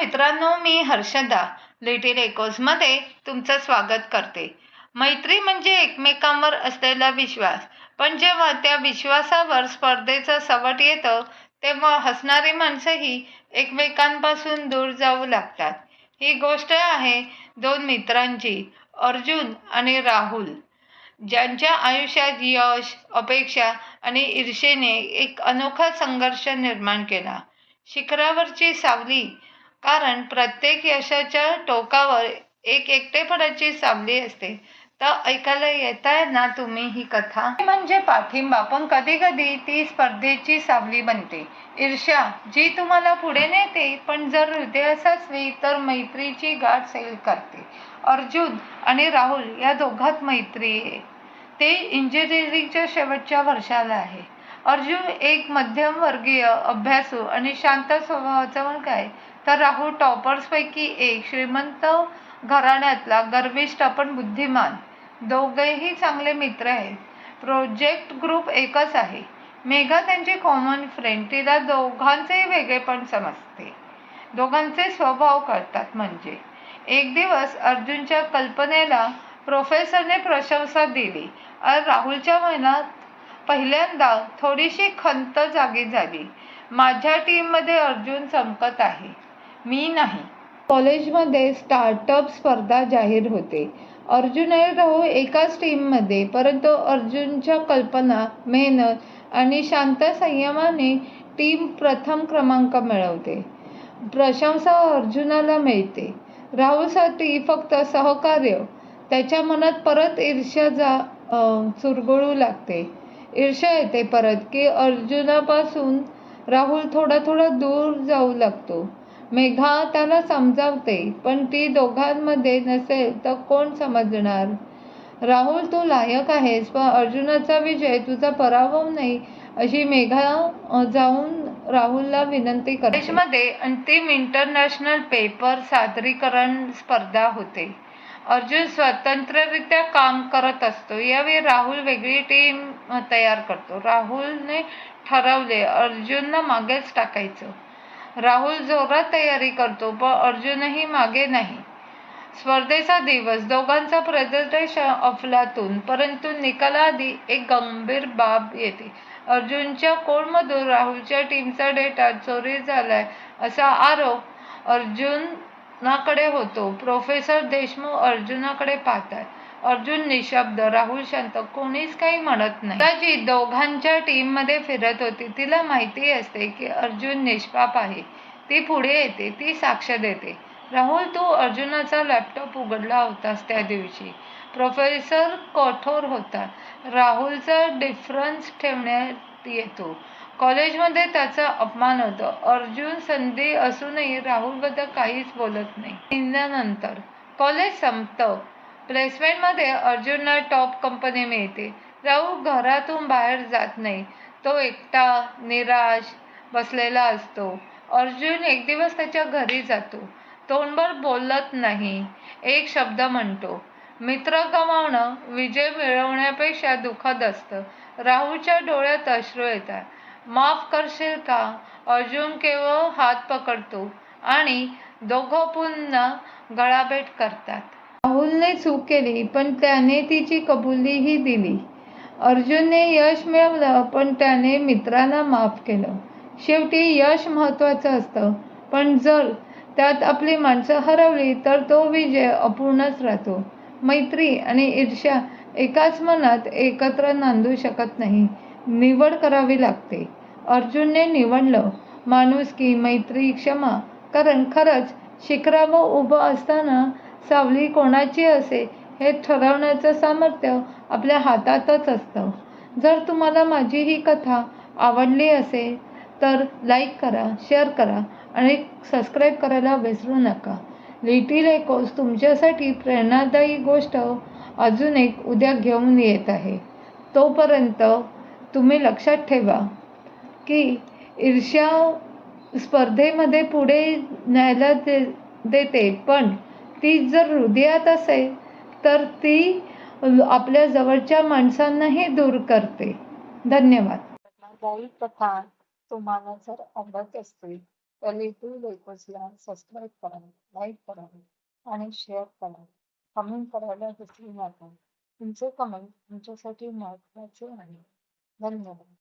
मित्रांनो मी हर्षदा लिटिल एकोजमध्ये तुमचं स्वागत करते. मैत्री म्हणजे एकमेकांवर असलेला विश्वास. पण जेव्हा त्या विश्वासावर स्पर्धेचं सवट येतं तेव्हा हसणारी माणसंही एकमेकांपासून दूर जाऊ लागतात. ही गोष्ट आहे दोन मित्रांची अर्जुन आणि राहुल. ज्यांच्या आयुष्यात यश अपेक्षा आणि ईर्षेने एक अनोखा संघर्ष निर्माण केला. शिखरावरची सावली कारण प्रत्येक यशाच्या टोकावर एक एकटेपणाची सावली असते. तर ऐकायला येत आहे ना तुम्ही ही कथा? म्हणजे पाठिंबा पण कधी कधी ती स्पर्धेची सावली बनते. ईर्ष्या जी तुम्हाला पुढे नेते पण जर हृदयास असली तर मैत्रीची गाठ सैल करते. अर्जुन आणि राहुल या दोघात मैत्री आहे ते इंजिनिअरिंगच्या शेवटच्या वर्षाला आहे. अर्जुन एक मध्यमवर्गीय अभ्यासू आणि शांत स्वभावाचा मुलगा आहे. तर राहुल टॉपर्सपैकी एक श्रीमंत घराण्यातला गर्विष्ठ पण बुद्धिमान. दोघेही चांगले मित्र आहेत. प्रोजेक्ट ग्रुप एकच आहे. मेघा त्यांची कॉमन फ्रेंड तिला दोघांचेही वेगळेपण समजते. दोघांचे स्वभाव करतात म्हणजे. एक दिवस अर्जुनच्या कल्पनेला प्रोफेसरने प्रशंसा दिली. आणि राहुलच्या मनात पहिल्यांदा थोडीशी खंत जागी झाली. माझ्या टीममध्ये अर्जुन चमकत आहे. मी नाही. कॉलेजमध्ये स्टार्टअप स्पर्धा जाहीर होते. अर्जुन आणि राहू एकाच टीममध्ये परंतु अर्जुनच्या कल्पना मेहनत आणि शांत संयमाने टीम प्रथम क्रमांक मिळवते. प्रशंसा अर्जुनाला मिळते. राहूसाठी फक्त सहकार्य त्याच्या मनात परत ईर्ष्या जा चुरगळू लागते. ईर्ष्या येते परत की अर्जुनापासून राहुल थोडा थोडा दूर जाऊ लागतो. मेघा त्याला समजावते पण ती दोघांमध्ये नसेल तर कोण समजणार? राहुल तू लायक आहेस पण अर्जुनाचा विजय तुझा पराभव नाही अशी मेघा जाऊन राहुलला विनंती करते. मध्ये अंतिम इंटरनॅशनल पेपर सादरीकरण स्पर्धा होते. अर्जुन स्वतंत्ररित्या काम करत असतो. यावेळी राहुल वेगळी टीम तयार करतो. राहुलने ठरवले अर्जुनला मागेच टाकायचं. राहुल जोरात तयारी करतो पण अर्जुनही मागे नाही. स्पर्धेचा दिवस दोघांचा प्रेझेंटेशन अफलातून परंतु निकालाआधी एक गंभीर बाब येते. अर्जुनच्या कोडमधून राहुलच्या टीमचा डेटा चोरी झालाय असा आरोप अर्जुन अर्जुनाकडे होतो. प्रोफेसर देशमुख अर्जुनाकडे पाहतात. अर्जुन निशब्द राहुल शांत कोणीच काही म्हणत नाही. जी दोघांच्या टीममध्ये फिरत होती. तिला माहिती असते की अर्जुन निष्पाप आहे. ती पुढे येते ती साक्ष देते. राहुल तू अर्जुनाचा लॅपटॉप उघडला होतास त्या दिवशी. प्रोफेसर कठोर होता. राहुलचा डिफरन्स ठेवण्यात येतो. कॉलेजमध्ये त्याचा अपमान होतो. अर्जुन संधी असूनही राहुलबद्दल काहीच बोलत नाही. नंतर कॉलेज संपतं. प्लेसमेंटमध्ये अर्जुनला टॉप कंपनी मिळते. राहुल घरातून बाहेर जात नाही. तो एकटा निराश बसलेला असतो. अर्जुन एक दिवस त्याच्या घरी जातो. तोंडभर बोलत नाही. एक शब्द म्हणतो. मित्र गमावणं विजय मिळवण्यापेक्षा दुःखद असतं. राहुलच्या डोळ्यात अश्रू येतात. माफ करशील का? अर्जुन केवळ हात पकडतो आणि दोघं पुन्हा गळाभेट करतात. राहुलने चूक केली पण त्याने तिची कबुलीही दिली. अर्जुनने यश मिळवलं पण त्याने मित्रांना माफ केलं. शेवटी यश महत्वाचं असतं पण जर त्यात आपली माणसं हरवली तर तो विजय अपूर्णच राहतो. मैत्री आणि ईर्ष्या एकाच मनात एकत्र नांदू शकत नाही. निवड करावी लागते. अर्जुनने निवडलं. माणुसकी मैत्री क्षमा. कारण खरंच शिखरावर उभं असताना सावली कोणाची असे हे ठरवण्याचं सामर्थ्य आपल्या हातातच असतं. जर तुम्हाला माझी ही कथा आवडली असेल तर लाईक करा शेअर करा आणि सबस्क्राईब करायला विसरू नका. लिटिल एकोस तुमच्यासाठी प्रेरणादायी गोष्ट अजून एक उद्या घेऊन येत आहे. तोपर्यंत तुम्ही लक्षात ठेवा की ईर्ष्या स्पर्धेमध्ये पुढे न्यायला दे देते पण ती जर हृदयात असेल तर ती आपल्या जवळच्या माणसांनाही दूर करते. धन्यवाद. गाई कथा तुम्हाला जर आवडत असतील तर लिटू लेकर्सला सबस्क्राईब करा लाईक करा आणि शेअर करा. कमेंट करायला विसरू नका. तुमचे कमेंट तुमच्यासाठी महत्त्वाचे आहे. धन्यवाद